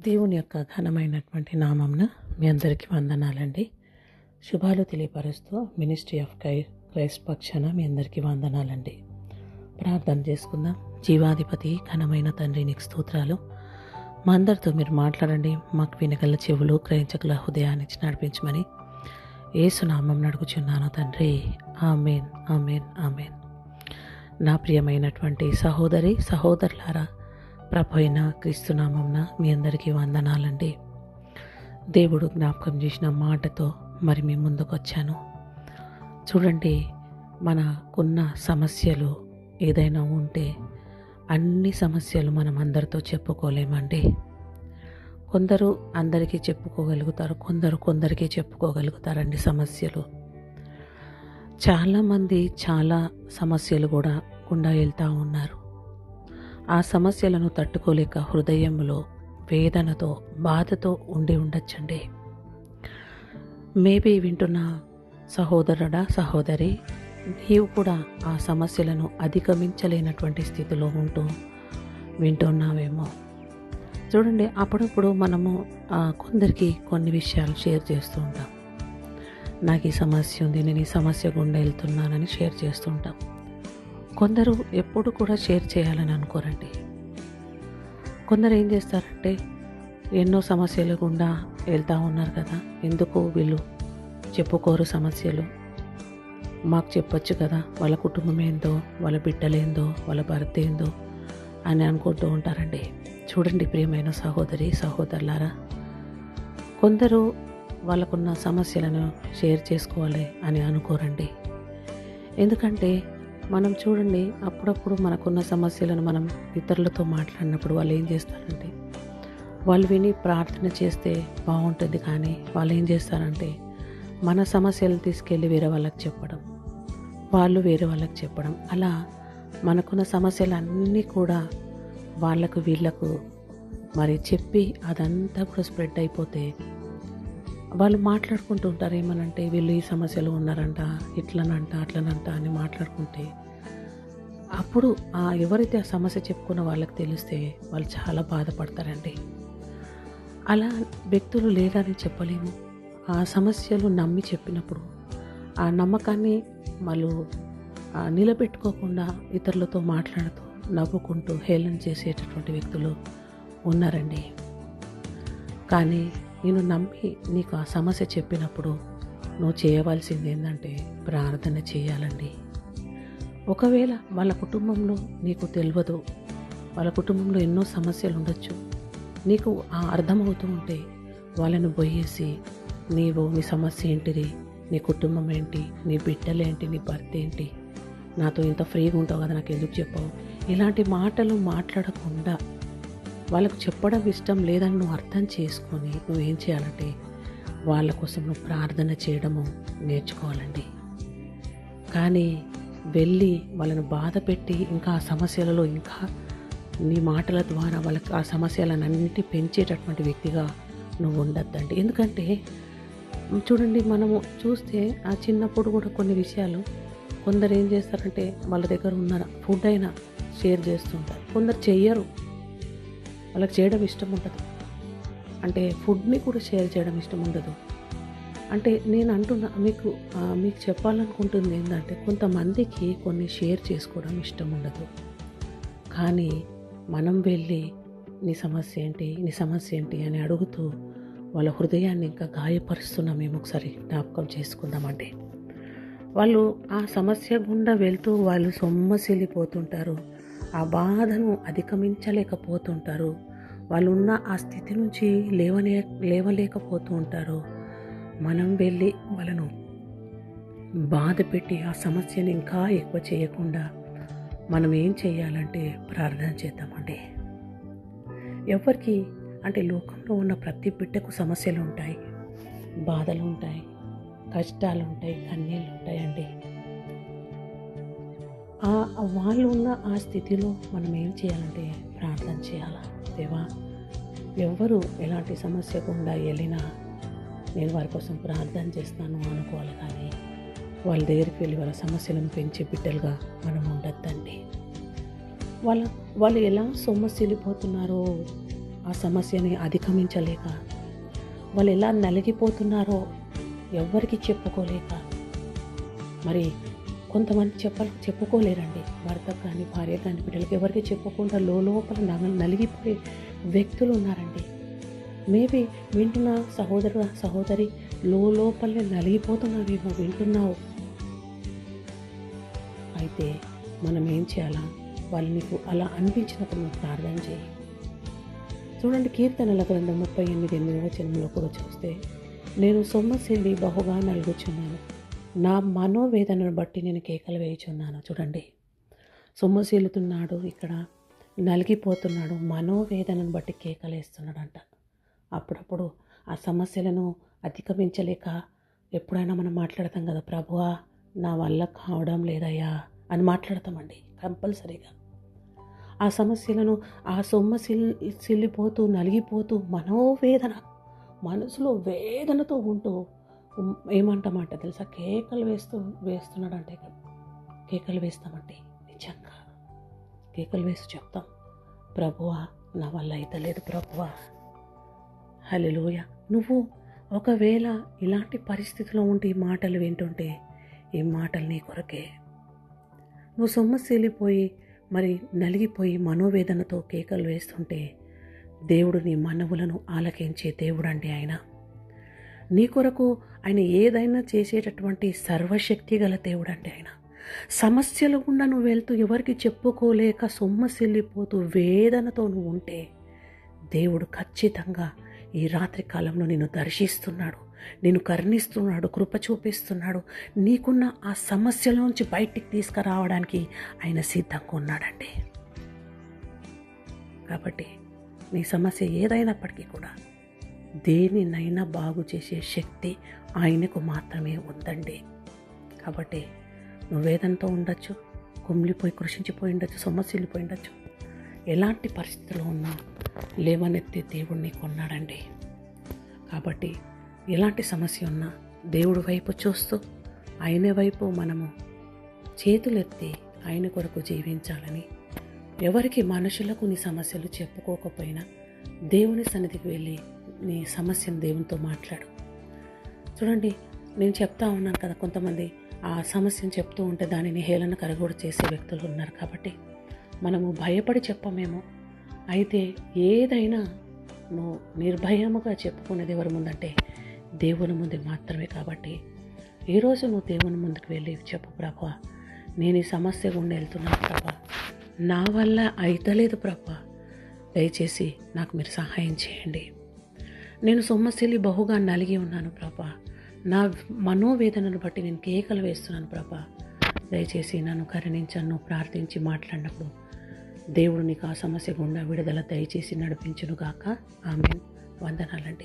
దేవుని యొక్క ఘనమైనటువంటి నామంన మీ అందరికీ వందనాలండి. శుభాలు తెలియపరుస్తూ మినిస్ట్రీ ఆఫ్ కై క్రైస్ట్ పక్షాన మీ అందరికీ వందనాలండి. ప్రార్థన చేసుకుందాం. జీవాధిపతి ఘనమైన తండ్రి నీకు స్తోత్రాలు. మా అందరితో మీరు మాట్లాడండి. మాకు వినగల చెవులు గ్రహించగల హృదయాన్నిచ్చి నడిపించమని ఏసునామం నడుగుచున్నాను తండ్రి. Amen amen amen. నా ప్రియమైనటువంటి సహోదరి సహోదరులారా ప్రభు అయిన క్రీస్తునామంన మీ అందరికీ వందనాలండి. దేవుడు జ్ఞాపకం చేసిన మాటతో మరి మీ ముందుకు వచ్చాను చూడండి మనకున్న సమస్యలు ఏదైనా ఉంటే అన్ని సమస్యలు మనం అందరితో చెప్పుకోలేమండి. కొందరు అందరికీ చెప్పుకోగలుగుతారు కొందరు కొందరికి చెప్పుకోగలుగుతారండి సమస్యలు. చాలామంది చాలా సమస్యలు కూడా గుండా వెళ్తూ ఉన్నారు. ఆ సమస్యలను తట్టుకోలేక హృదయంలో వేదనతో బాధతో ఉండి ఉండొచ్చండి. మేబీ వింటున్న సహోదరుడా సహోదరి నీవు కూడా ఆ సమస్యలను అధిగమించలేనటువంటి స్థితిలో ఉంటూ వింటున్నావేమో. చూడండి అప్పుడప్పుడు మనము కొందరికి కొన్ని విషయాలు షేర్ చేస్తూ ఉంటాం. నాకు ఈ సమస్య ఉంది నేను ఈ సమస్య గుండా వెళ్తున్నానని షేర్ చేస్తుంటాం కొందరు ఎప్పుడు కూడా షేర్ చేయాలని అనుకోరండి. కొందరు ఏం చేస్తారంటే ఎన్నో సమస్యలు గుండా వెళ్తూ ఉన్నారు కదా ఎందుకు వీళ్ళు చెప్పుకోరు సమస్యలు? మాకు చెప్పొచ్చు కదా వాళ్ళ కుటుంబం ఏందో వాళ్ళ బిడ్డలేందో వాళ్ళ భర్త ఏందో అని అనుకుంటూ ఉంటారండి. చూడండి ప్రియమైన సహోదరి సహోదరులారా కొందరు వాళ్ళకున్న సమస్యలను షేర్ చేసుకోవాలి అని అనుకోరండి. ఎందుకంటే మనం చూడండి అప్పుడప్పుడు మనకున్న సమస్యలను మనం ఇతరులతో మాట్లాడినప్పుడు వాళ్ళు ఏం చేస్తారంటే వాళ్ళు విని ప్రార్థన చేస్తే బాగుంటుంది కానీ వాళ్ళు ఏం చేస్తారంటే మన సమస్యలు తీసుకెళ్ళి వేరే వాళ్ళకి చెప్పడం వాళ్ళు వేరే వాళ్ళకి చెప్పడం. అలా మనకున్న సమస్యలు అన్నీ కూడా వాళ్ళకు వీళ్ళకు మరి చెప్పి అదంతా కూడా స్ప్రెడ్ అయిపోతే వాళ్ళు మాట్లాడుకుంటూ ఉంటారు ఏమనంటే వీళ్ళు ఈ సమస్యలు ఉన్నారంట ఇట్లనంట అట్లనంట అని మాట్లాడుకుంటే అప్పుడు ఆ ఎవరైతే ఆ సమస్య చెప్పుకున్న వాళ్ళకి తెలిస్తే వాళ్ళు చాలా బాధపడతారండి. అలా వ్యక్తులు లేరని చెప్పలేము. ఆ సమస్యలు నమ్మి చెప్పినప్పుడు ఆ నమ్మకాన్ని వాళ్ళు నిలబెట్టుకోకుండా ఇతరులతో మాట్లాడుతూ నవ్వుకుంటూ హేళన చేసేటటువంటి వ్యక్తులు ఉన్నారండి. కానీ నేను నమ్మి నీకు ఆ సమస్య చెప్పినప్పుడు నువ్వు చేయవలసింది ఏంటంటే ప్రార్థన చేయాలండి. ఒకవేళ వాళ్ళ కుటుంబంలో నీకు తెలియదు వాళ్ళ కుటుంబంలో ఎన్నో సమస్యలు ఉండొచ్చు నీకు ఆ అర్థమవుతూ ఉంటే వాళ్ళని పోయేసి నీవు నీ సమస్య ఏంటిది నీ కుటుంబం ఏంటి నీ బిడ్డలేంటి నీ భర్త ఏంటి నాతో ఇంత ఫ్రీగా ఉంటావు కదా నాకు ఎందుకు చెప్పావు? ఇలాంటి మాటలు మాట్లాడకుండా వాళ్ళకు చెప్పడం ఇష్టం లేదని నువ్వు అర్థం చేసుకొని నువ్వేం చేయాలంటే వాళ్ళ కోసం నువ్వు ప్రార్థన చేయడము నేర్చుకోవాలండి. కానీ వెళ్ళి వాళ్ళను బాధ పెట్టి ఇంకా ఆ సమస్యలలో ఇంకా నీ మాటల ద్వారా వాళ్ళకి ఆ సమస్యలన్నింటి పెంచేటటువంటి వ్యక్తిగా నువ్వు ఉండద్దండి. ఎందుకంటే చూడండి మనము చూస్తే ఆ చిన్నప్పుడు కూడా కొన్ని విషయాలు కొందరు ఏం చేస్తారంటే వాళ్ళ దగ్గర ఉన్న ఫుడ్ అయినా షేర్ చేస్తుంటారు. కొందరు చెయ్యరు. వాళ్ళకి చేయడం ఇష్టం ఉండదు. అంటే ఫుడ్ని కూడా షేర్ చేయడం ఇష్టం ఉండదు. అంటే నేను అంటున్నా మీకు మీకు చెప్పాలనుకుంటుంది ఏంటంటే కొంతమందికి కొన్ని షేర్ చేసుకోవడం ఇష్టం ఉండదు. కానీ మనం వెళ్ళి నీ సమస్య ఏంటి నీ సమస్య ఏంటి అని అడుగుతూ వాళ్ళ హృదయాన్ని ఇంకా గాయపరుస్తున్నాం మేము ఒకసారి జ్ఞాపకం చేసుకుందామంటే. వాళ్ళు ఆ సమస్య గుండా వెళ్తూ వాళ్ళు సొమ్మసిల్లిపోతుంటారు. ఆ బాధను అధిగమించలేకపోతుంటారు. వాళ్ళు ఉన్న ఆ స్థితి నుంచి లేవనే లేవలేకపోతూ ఉంటారు. మనం వెళ్ళి వాళ్ళను బాధ పెట్టి ఆ సమస్యను ఇంకా ఎక్కువ చేయకుండా మనం ఏం చేయాలంటే ప్రార్థన చేద్దామండి. ఎవరికి అంటే లోకంలో ఉన్న ప్రతి బిడ్డకు సమస్యలు ఉంటాయి. బాధలు ఉంటాయి. కష్టాలు ఉంటాయి. కన్నీళ్ళు ఉంటాయండి. వాళ్ళు ఉన్న ఆ స్థితిలో మనం ఏం చేయాలంటే ప్రార్థన చేయాలా? దేవా ఎవరు ఎలాంటి సమస్య గుండా వెళ్ళినా నేను వారి కోసం ప్రార్థన చేస్తాను అనుకోవాలి కానీ వాళ్ళ దగ్గరికి వెళ్ళి వాళ్ళ సమస్యలను పెంచే బిడ్డలుగా మనం ఉండొద్దండి. వాళ్ళ వాళ్ళు ఎలా సొమ్మసిల్లిపోతున్నారో ఆ సమస్యని అధిగమించలేక వాళ్ళు ఎలా నలిగిపోతున్నారో ఎవ్వరికి చెప్పుకోలేక మరి కొంతమంది చెప్ప చెప్పుకోలేరండి. భర్త కానీ భార్య కానీ బిడ్డలకి ఎవరికి చెప్పకుండా లోపల నలిగిపోయే వ్యక్తులు ఉన్నారండి. మేబీ వింటున్న సహోదరు సహోదరి లోపలనే నలిగిపోతున్నావేమో వింటున్నావు. అయితే మనం ఏం చేయాలా? వాళ్ళు నీకు అలా అనిపించినప్పుడు నువ్వు ప్రార్థన చేయి. చూడండి కీర్తనల గ్రంథం ముప్పై ఎనిమిది ఎనిమిది వచనంలో కూడా చూస్తే నేను సొమ్మసిల్లి బహుగా నలుగుచున్నాను. నా మనోవేదనను బట్టి నేను కేకలు వేయుచున్నాను. చూడండి. సొమ్మసిల్లుతున్నాడు ఇక్కడ నలిగిపోతున్నాడు మనోవేదనను బట్టి కేకలేస్తున్నాడంట అప్పుడప్పుడు ఆ సమస్యలను అధిగమించలేక ఎప్పుడైనా మనం మాట్లాడతాం కదా ప్రభువా నా వల్ల కావడం లేదయ్యా అని మాట్లాడతామండి కంపల్సరీగా. ఆ సమస్యలను ఆ సొమ్మ సిల్ సిల్లిపోతూ నలిగిపోతూ మనోవేదన మనసులో వేదనతో ఉంటూ ఏమంటామంట తెలుసా? కేకలు వేస్తూ వేస్తున్నాడంటే కేకలు వేస్తామంటే నిజంగా కేకలు వేసి చెప్తాం. ప్రభువా నా వల్ల అయితే లేదు ప్రభువా. హలోయ నువ్వు ఒకవేళ ఇలాంటి పరిస్థితిలో ఉంటే ఈ మాటలు వింటుంటే ఈ మాటలు నీ కొరకే. నువ్వు సొమ్మశీలిపోయి మరి నలిగిపోయి మనోవేదనతో కేకలు వేస్తుంటే దేవుడు నీ మనవులను ఆలకించే దేవుడండి ఆయన. నీ కొరకు ఆయన ఏదైనా చేసేటటువంటి సర్వశక్తి గల దేవుడండి ఆయన. సమస్యలు గుండా నువ్వు వెళ్తూ ఎవరికి చెప్పుకోలేక సొమ్మసిల్లిపోతూ వేదనతో నువ్వు ఉంటే దేవుడు ఖచ్చితంగా ఈ రాత్రి కాలంలో నిన్ను దర్శిస్తున్నాడు. నిన్ను కరుణిస్తున్నాడు కృప చూపిస్తున్నాడు. నీకున్న ఆ సమస్యలోంచి బయటికి తీసుకురావడానికి ఆయన సిద్ధంగా ఉన్నాడండి. కాబట్టి నీ సమస్య ఏదైనప్పటికీ కూడా దేనినైనా బాగు చేసే శక్తి ఆయనకు మాత్రమే ఉందండి. కాబట్టి నువ్వు ఉండొచ్చు కుమిలిపోయి కృషించిపోయి ఉండొచ్చు సొమ్మసిల్లిపోయి ఉండొచ్చు. ఎలాంటి పరిస్థితుల్లో ఉన్నా లేవనెత్తి దేవుడు కొన్నాడండి కాబట్టి ఎలాంటి సమస్య ఉన్నా దేవుడి వైపు చూస్తూ ఆయన వైపు మనము చేతులెత్తి ఆయన కొరకు జీవించాలని ఎవరికి మనుషులకు నీ సమస్యలు చెప్పుకోకపోయినా దేవుని సన్నిధికి వెళ్ళి నీ సమస్యను దేవునితో మాట్లాడు. చూడండి నేను చెప్తా ఉన్నాను కదా కొంతమంది ఆ సమస్యను చెప్తూ ఉంటే దానిని హేళన కరగూడ చేసే వ్యక్తులు ఉన్నారు కాబట్టి మనము భయపడి చెప్పమేమో. అయితే ఏదైనా నువ్వు నిర్భయముగా చెప్పుకునేది ఎవరి ముందంటే దేవుని ముందు మాత్రమే కాబట్టి ఈరోజు నువ్వు దేవుని ముందుకు వెళ్ళి చెప్పు ప్రభా నేను ఈ సమస్య గుండా వెళ్తున్నాను ప్రభా. నా వల్ల అయితలేదు ప్రభా. దయచేసి నాకు మీరు సహాయం చేయండి. నేను సొమ్మశీలి బహుగా నలిగి ఉన్నాను ప్రభా. నా మనోవేదనను బట్టి నేను కేకలు వేస్తున్నాను ప్రభా. దయచేసి నన్ను కరుణించను ప్రార్థించి మాట్లాడినప్పుడు దేవుడు నీకు ఆ సమస్య గుండా విడుదల దయచేసి నడిపించునుగాక. ఆమె వందనాలండి.